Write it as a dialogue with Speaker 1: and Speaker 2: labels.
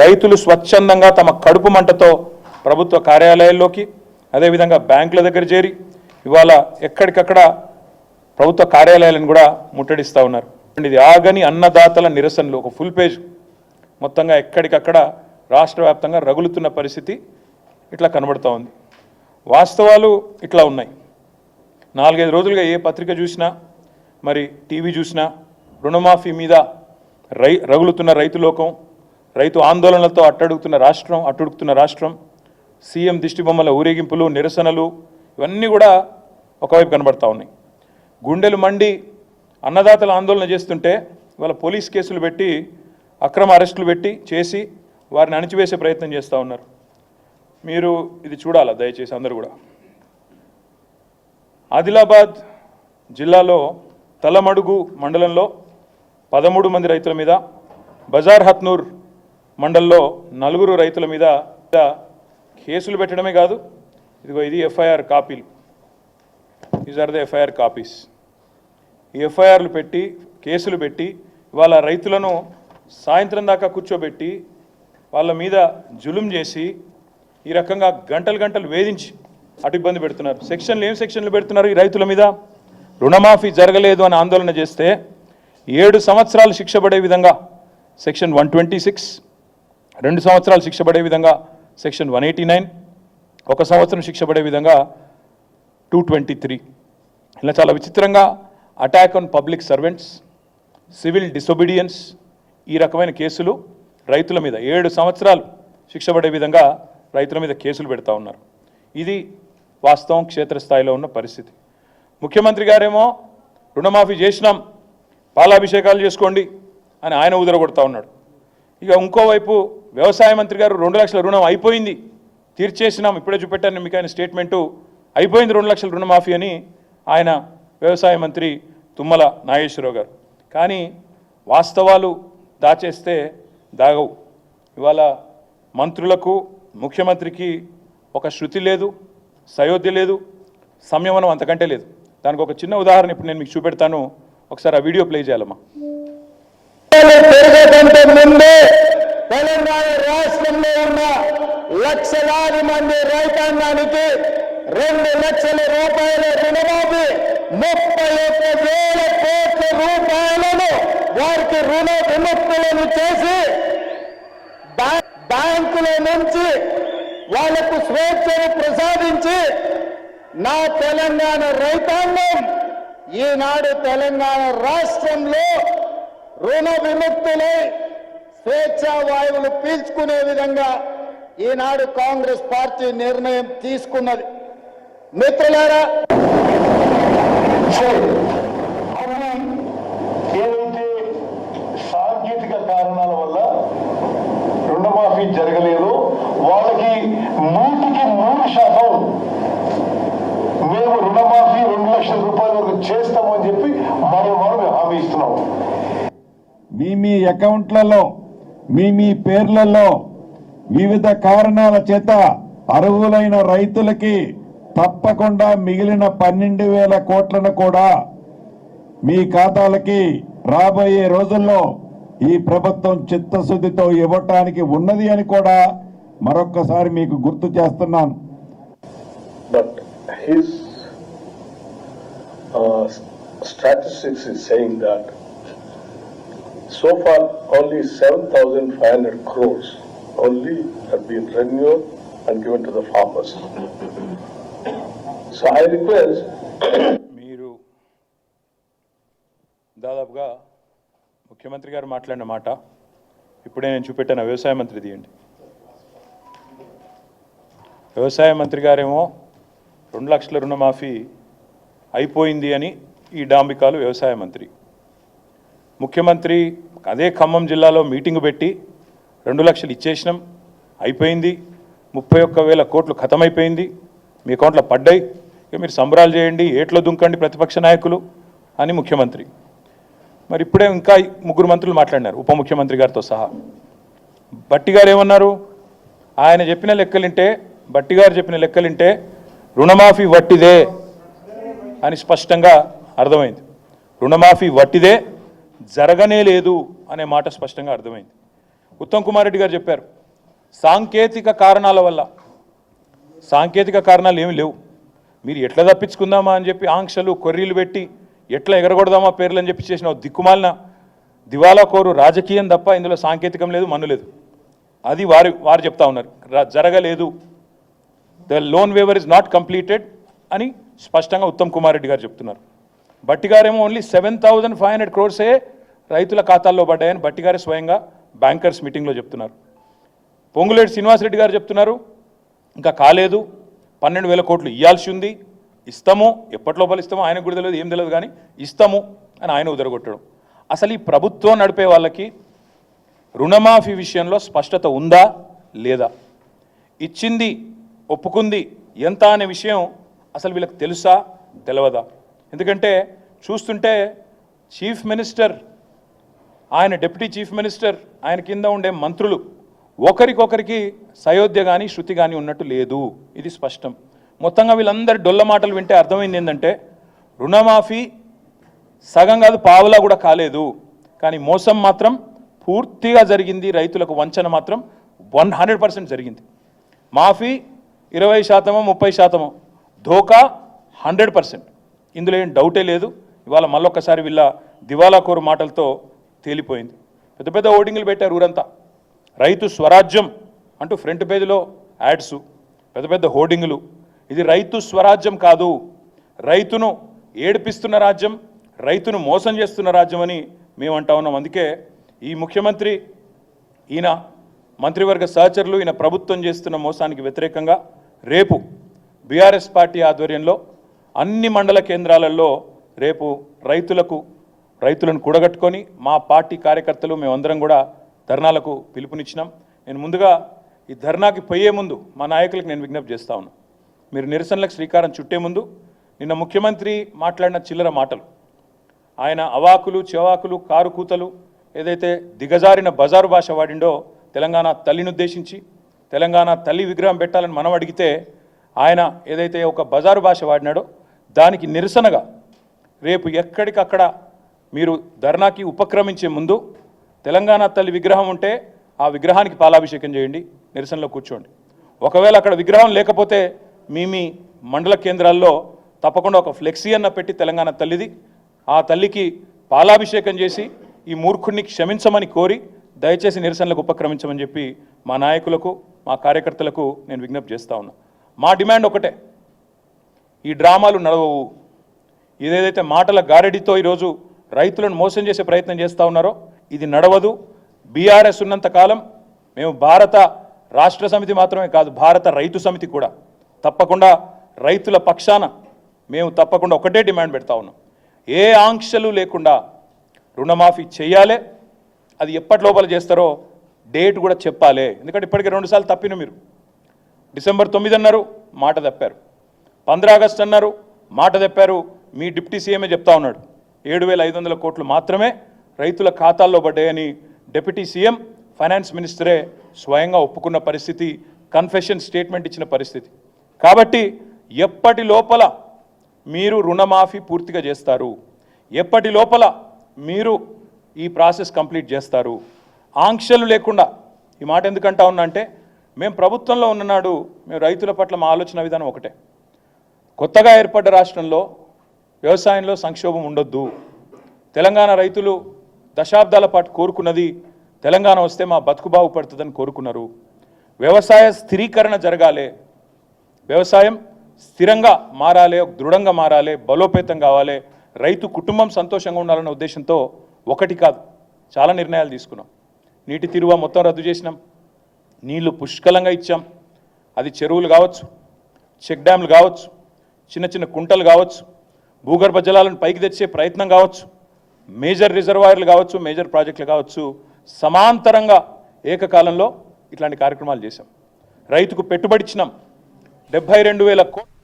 Speaker 1: రైతులు స్వచ్ఛందంగా తమ కడుపు మంటతో ప్రభుత్వ కార్యాలయాల్లోకి అదేవిధంగా బ్యాంకుల దగ్గర చేరి ఇవాళ ఎక్కడికక్కడ ప్రభుత్వ కార్యాలయాలను కూడా ముట్టడిస్తూ ఉన్నారు. ఇది ఆగని అన్నదాతల నిరసనలు. ఒక ఫుల్ పేజ్ మొత్తంగా ఎక్కడికక్కడ రాష్ట్ర వ్యాప్తంగా రగులుతున్న పరిస్థితి ఇట్లా కనబడుతూ ఉంది. వాస్తవాలు ఇట్లా ఉన్నాయి. నాలుగైదు రోజులుగా ఏ పత్రిక చూసినా మరి టీవీ చూసినా రుణమాఫీ మీద రై రగులుతున్న రైతు లోకం రైతు ఆందోళనలతో అట్టడుగుతున్న రాష్ట్రం అట్టుడుగుతున్న రాష్ట్రం సీఎం దిష్టిబొమ్మల ఊరేగింపులు నిరసనలు ఇవన్నీ కూడా ఒకవైపు కనబడతా ఉన్నాయి. గుండెలు మండి అన్నదాతలు ఆందోళన చేస్తుంటే వాళ్ళ పోలీస్ కేసులు పెట్టి అక్రమ అరెస్టులు పెట్టి చేసి వారిని అణిచివేసే ప్రయత్నం చేస్తూ ఉన్నారు. మీరు ఇది చూడాలా దయచేసి అందరూ కూడా? ఆదిలాబాద్ జిల్లాలో తలమడుగు మండలంలో పదమూడు మంది రైతుల మీద బజార్ హత్నూర్ మండల్లో నలుగురు రైతుల మీద కేసులు పెట్టడమే కాదు ఇదిగో ఇది ఎఫ్ఐఆర్ కాపీలు. These are the FIR copies. ఈ ఎఫ్ఐఆర్లు పెట్టి కేసులు పెట్టి వాళ్ళ రైతులను సాయంత్రం దాకా కూర్చోబెట్టి వాళ్ళ మీద జులుం చేసి ఈ రకంగా గంటలు గంటలు వేధించి అటు ఇబ్బంది పెడుతున్నారు. సెక్షన్లు ఏం సెక్షన్లు పెడుతున్నారు ఈ రైతుల మీద? రుణమాఫీ జరగలేదు అని ఆందోళన చేస్తే ఏడు సంవత్సరాలు శిక్ష పడే విధంగా సెక్షన్ వన్ ట్వంటీ సిక్స్ రెండు సంవత్సరాలు శిక్ష పడే విధంగా సెక్షన్ వన్ ఎయిటీ నైన్ ఒక సంవత్సరం శిక్ష పడే విధంగా టూ ట్వంటీ త్రీ. ఇలా చాలా విచిత్రంగా attack on public servants civil disobedience ఈ రకమైన కేసులు రైతుల మీద ఏడు సంవత్సరాలు శిక్ష పడే విధంగా రైతుల మీద కేసులు పెడతా ఉన్నారు. ఇది వాస్తవం క్షేత్రస్థాయిలో ఉన్న పరిస్థితి. ముఖ్యమంత్రి గారేమో రుణమాఫీ చేసినాం పాలాభిషేకాలు చేసుకోండి అని ఆయన ఉదరగొడతా ఉన్నాడు. ఇక ఇంకోవైపు వ్యవసాయ మంత్రి గారు రెండు లక్షల రుణం అయిపోయింది. తీర్చేసినాం ఇప్పుడే చూపెట్టాను మీకు ఆయన స్టేట్మెంటు. అయిపోయింది రెండు లక్షల రుణమాఫీ అని ఆయన వ్యవసాయ మంత్రి తుమ్మల నాగేశ్వరరావు గారు. కానీ వాస్తవాలు దాచేస్తే దాగవు. ఇవాళ మంత్రులకు ముఖ్యమంత్రికి ఒక శృతి లేదు సయోధ్య లేదు సంయమనం అంతకంటే లేదు. దానికి ఒక చిన్న ఉదాహరణ ఇప్పుడు నేను మీకు చూపెడతాను. ఒకసారి ఆ వీడియో ప్లే చేయాలమ్మా.
Speaker 2: ముందే తెలంగాణ రాష్ట్రంలో ఉన్న లక్షలాది మంది రైతాంగానికి రెండు లక్షల రూపాయల రుణమాఫీ ముప్పై ఒక్క వేల కోట్ల రూపాయలను వారికి రుణ విముక్తులను చేసి బ్యాంకుల నుంచి వాళ్ళకు స్వేచ్ఛను ప్రసాదించి నా తెలంగాణ రైతాంగం ఈనాడు తెలంగాణ రాష్ట్రంలో రుణ విముక్తులై స్వేచ్ఛా వాయువులు పీల్చుకునే విధంగా ఈనాడు కాంగ్రెస్ పార్టీ నిర్ణయం తీసుకున్నది. మిత్రులారా
Speaker 3: ఏదైతే సాంకేతిక కారణాల వల్ల రుణమాఫీ జరగలేదు. వాళ్ళకి నూటికి నూరు శాతం మేము రుణమాఫీ రెండు లక్షల రూపాయల వరకు చేస్తామని చెప్పి మనం మనం హామీ ఇస్తున్నాం.
Speaker 4: మీ మీ అకౌంట్లలో మీ మీ పేర్లలో వివిధ కారణాల చేత అర్హులైన రైతులకి తప్పకుండా మిగిలిన పన్నెండు వేల కోట్లను కూడా మీ ఖాతాలకి రాబోయే రోజుల్లో ఈ ప్రభుత్వం చిత్తశుద్ధితో ఇవ్వటానికి ఉన్నది అని కూడా మరొక్కసారి మీకు గుర్తు చేస్తున్నాను.
Speaker 3: Statistics his uh, statistics so far only 7,500 crores only have been renewed and given to the farmers. So I request
Speaker 1: మీరు దాదాపుగా ముఖ్యమంత్రి గారు మాట్లాడిన మాట ఇప్పుడే నేను చూపెట్టాను వ్యవసాయ మంత్రి తీయండి వ్యవసాయ మంత్రి గారేమో రెండు లక్షల రుణమాఫీ అయిపోయింది అని ఈ డాంబికాలు వ్యవసాయ మంత్రి ముఖ్యమంత్రి అదే ఖమ్మం జిల్లాలో మీటింగ్ పెట్టి రెండు లక్షలు ఇచ్చేసినాం. అయిపోయింది. ముప్పై ఒక్క వేల కోట్లు ఖతమైపోయింది. మీ అకౌంట్లో పడ్డాయి. ఇక మీరు సంబరాలు చేయండి. ఏట్లో దుంకండి ప్రతిపక్ష నాయకులు అని ముఖ్యమంత్రి. మరి ఇప్పుడే ఇంకా ముగ్గురు మంత్రులు మాట్లాడినారు ఉప ముఖ్యమంత్రి గారితో సహా. బట్టి గారు ఏమన్నారు? ఆయన చెప్పిన లెక్కలింటే బట్టి గారు చెప్పిన లెక్కలింటే రుణమాఫీ వట్టిదే అని స్పష్టంగా అర్థమైంది. రుణమాఫీ వట్టిదే జరగనే లేదు అనే మాట స్పష్టంగా అర్థమైంది. ఉత్తమ్ కుమార్ రెడ్డి గారు చెప్పారు సాంకేతిక కారణాల వల్ల సాంకేతిక కారణాలు ఏమి లేవు. మీరు ఎట్లా తప్పించుకుందామా అని చెప్పి ఆంక్షలు కొర్రీలు పెట్టి ఎట్లా ఎగరగొడదామా పేర్లు అని చెప్పి చేసిన దిక్కుమాలిన దివాలా కోరు రాజకీయం తప్ప ఇందులో సాంకేతికం లేదు మన్ను లేదు. అది వారు వారు చెప్తా ఉన్నారు. జరగలేదు. The loan waiver is not completed అని స్పష్టంగా ఉత్తమ్ కుమార్ రెడ్డి గారు చెప్తున్నారు. బట్టిగారేమో only seven thousand five hundred క్రోర్సే రైతుల ఖాతాల్లో పడ్డాయని బట్టిగారే స్వయంగా బ్యాంకర్స్ మీటింగ్లో చెప్తున్నారు. పొంగులేటి శ్రీనివాసరెడ్డి గారు చెప్తున్నారు ఇంకా కాలేదు పన్నెండు వేల కోట్లు ఇవ్వాల్సి ఉంది ఇస్తాము ఎప్పటి లోపల ఇస్తామో ఆయనకు కూడా తెలియదు ఏం తెలియదు కానీ ఇస్తాము అని ఆయన ఉదరగొట్టడం. అసలు ఈ ప్రభుత్వం నడిపే వాళ్ళకి రుణమాఫీ విషయంలో స్పష్టత ఉందా లేదా? ఇచ్చింది ఒప్పుకుంది ఎంత అనే విషయం అసలు వీళ్ళకి తెలుసా తెలియదా ఎందుకంటే చూస్తుంటే చీఫ్ మినిస్టర్ ఆయన డిప్యూటీ చీఫ్ మినిస్టర్ ఆయన కింద ఉండే మంత్రులు ఒకరికొకరికి సయోధ్య కానీ శృతి కానీ ఉన్నట్టు లేదు. ఇది స్పష్టం. మొత్తంగా వీళ్ళందరి డొల్ల మాటలు వింటే అర్థమైంది ఏంటంటే రుణమాఫీ సగం కాదు పావులా కూడా కాలేదు. కానీ మోసం మాత్రం పూర్తిగా జరిగింది. రైతులకు వంచన మాత్రం వన్ హండ్రెడ్ పర్సెంట్ జరిగింది. మాఫీ ఇరవై శాతమో ముప్పై శాతమో ధోకా హండ్రెడ్ పర్సెంట్. ఇందులో ఏం డౌటే లేదు. ఇవాళ మళ్ళొక్కసారి వీళ్ళ దివాలా కోరు మాటలతో తేలిపోయింది. పెద్ద పెద్ద ఓటింగ్లు పెట్టారు ఊరంతా. రైతు స్వరాజ్యం అంటూ ఫ్రంట్ పేజీలో యాడ్స్ పెద్ద పెద్ద హోర్డింగులు. ఇది రైతు స్వరాజ్యం కాదు. రైతును ఏడిపిస్తున్న రాజ్యం రైతును మోసం చేస్తున్న రాజ్యం అని మేము అంటా ఉన్నాం. అందుకే ఈ ముఖ్యమంత్రి ఈయన మంత్రివర్గ సహచరులు ఈయన ప్రభుత్వం చేస్తున్న మోసానికి వ్యతిరేకంగా రేపు బీఆర్ఎస్ పార్టీ ఆధ్వర్యంలో అన్ని మండల కేంద్రాలలో రేపు రైతులకు రైతులను కూడగట్టుకొని మా పార్టీ కార్యకర్తలు మేమందరం కూడా ధర్నాలకు పిలుపునిచ్చినాం. నేను ముందుగా ఈ ధర్నాకి పోయే ముందు మా నాయకులకు నేను విజ్ఞప్తి చేస్తా ఉన్నా. మీరు నిరసనలకు శ్రీకారం చుట్టే ముందు నిన్న ముఖ్యమంత్రి మాట్లాడిన చిల్లర మాటలు. ఆయన అవాకులు చెవాకులు కారు కూతలు ఏదైతే దిగజారిన బజారు భాష వాడిండో తెలంగాణ తల్లిని ఉద్దేశించి తెలంగాణ తల్లి విగ్రహం పెట్టాలని మనం అడిగితే ఆయన ఏదైతే ఒక బజారు భాష వాడినాడో దానికి నిరసనగా రేపు ఎక్కడికక్కడ మీరు ధర్నాకి ఉపక్రమించే ముందు తెలంగాణ తల్లి విగ్రహం ఉంటే ఆ విగ్రహానికి పాలాభిషేకం చేయండి నిరసనలో కూర్చోండి. ఒకవేళ అక్కడ విగ్రహం లేకపోతే మీ మీ మండల కేంద్రాల్లో తప్పకుండా ఒక ఫ్లెక్సీ అన్న పెట్టి తెలంగాణ తల్లిది ఆ తల్లికి పాలాభిషేకం చేసి ఈ మూర్ఖుడిని క్షమించమని కోరి దయచేసి నిరసనలకు ఉపక్రమించమని చెప్పి మా నాయకులకు మా కార్యకర్తలకు నేను విజ్ఞప్తి చేస్తా ఉన్నా. మా డిమాండ్ ఒకటే ఈ డ్రామాలు నడవవు. ఇదేదైతే మాటల గారడితో ఈరోజు రైతులను మోసం చేసే ప్రయత్నం చేస్తూ ఉన్నారో ఇది నడవదు. బీఆర్ఎస్ ఉన్నంత కాలం మేము భారత రాష్ట్ర సమితి మాత్రమే కాదు భారత రైతు సమితి కూడా. తప్పకుండా రైతుల పక్షాన మేము తప్పకుండా ఒకటే డిమాండ్ పెడతా ఉన్నాం. ఏ ఆంక్షలు లేకుండా రుణమాఫీ చేయాలి అది ఎప్పటి లోపల చేస్తారో డేట్ కూడా చెప్పాలి. ఎందుకంటే ఇప్పటికే రెండుసార్లు తప్పిన మీరు. డిసెంబర్ తొమ్మిది అన్నారు మాట తప్పారు. పంద్రా ఆగస్ట్ అన్నారు మాట తెప్పారు మీ డిప్టీ సీఎమే చెప్తా ఉన్నాడు. ఏడు వేల ఐదు వందల కోట్లు మాత్రమే రైతుల ఖాతాల్లో పడ్డాయని డిప్యూటీ సీఎం ఫైనాన్స్ మినిస్టరే స్వయంగా ఒప్పుకున్న పరిస్థితి కన్ఫెషన్ స్టేట్మెంట్ ఇచ్చిన పరిస్థితి. కాబట్టి ఎప్పటి లోపల మీరు రుణమాఫీ పూర్తిగా చేస్తారు? ఎప్పటి లోపల మీరు ఈ ప్రాసెస్ కంప్లీట్ చేస్తారు? ఆంక్షలు లేకుండా ఈ మాట ఎందుకంటా ఉన్నా అంటే మేము ప్రభుత్వంలో ఉన్ననాడు మేము రైతుల పట్ల మా ఆలోచన విధానం ఒకటే. కొత్తగా ఏర్పడ్డ రాష్ట్రంలో వ్యవసాయంలో సంక్షోభం ఉండొద్దు. తెలంగాణ రైతులు దశాబ్దాల పాటు కోరుకున్నది తెలంగాణ వస్తే మా బతుకు బాగుపడుతుందని కోరుకున్నారు. వ్యవసాయ స్థిరీకరణ జరగాలి. వ్యవసాయం స్థిరంగా మారాలి దృఢంగా మారాలి బలోపేతం కావాలి. రైతు కుటుంబం సంతోషంగా ఉండాలన్న ఉద్దేశంతో ఒకటి కాదు చాలా నిర్ణయాలు తీసుకున్నాం. నీటి తిరువ మొత్తం రద్దు చేసినాం. నీళ్ళు పుష్కలంగా ఇచ్చాం. అది చెరువులు కావచ్చు చెక్ డ్యామ్లు కావచ్చు చిన్న చిన్న కుంటలు కావచ్చు భూగర్భ జలాలను పైకి తెచ్చే ప్రయత్నం కావచ్చు మేజర్ రిజర్వాయర్లు కావచ్చు మేజర్ ప్రాజెక్టులు కావచ్చు సమాంతరంగా ఏకకాలంలో ఇట్లాంటి కార్యక్రమాలు చేశాం. రైతుకు పెట్టుబడి ఇచ్చినాం. డెబ్బై రెండు వేల కోట్లు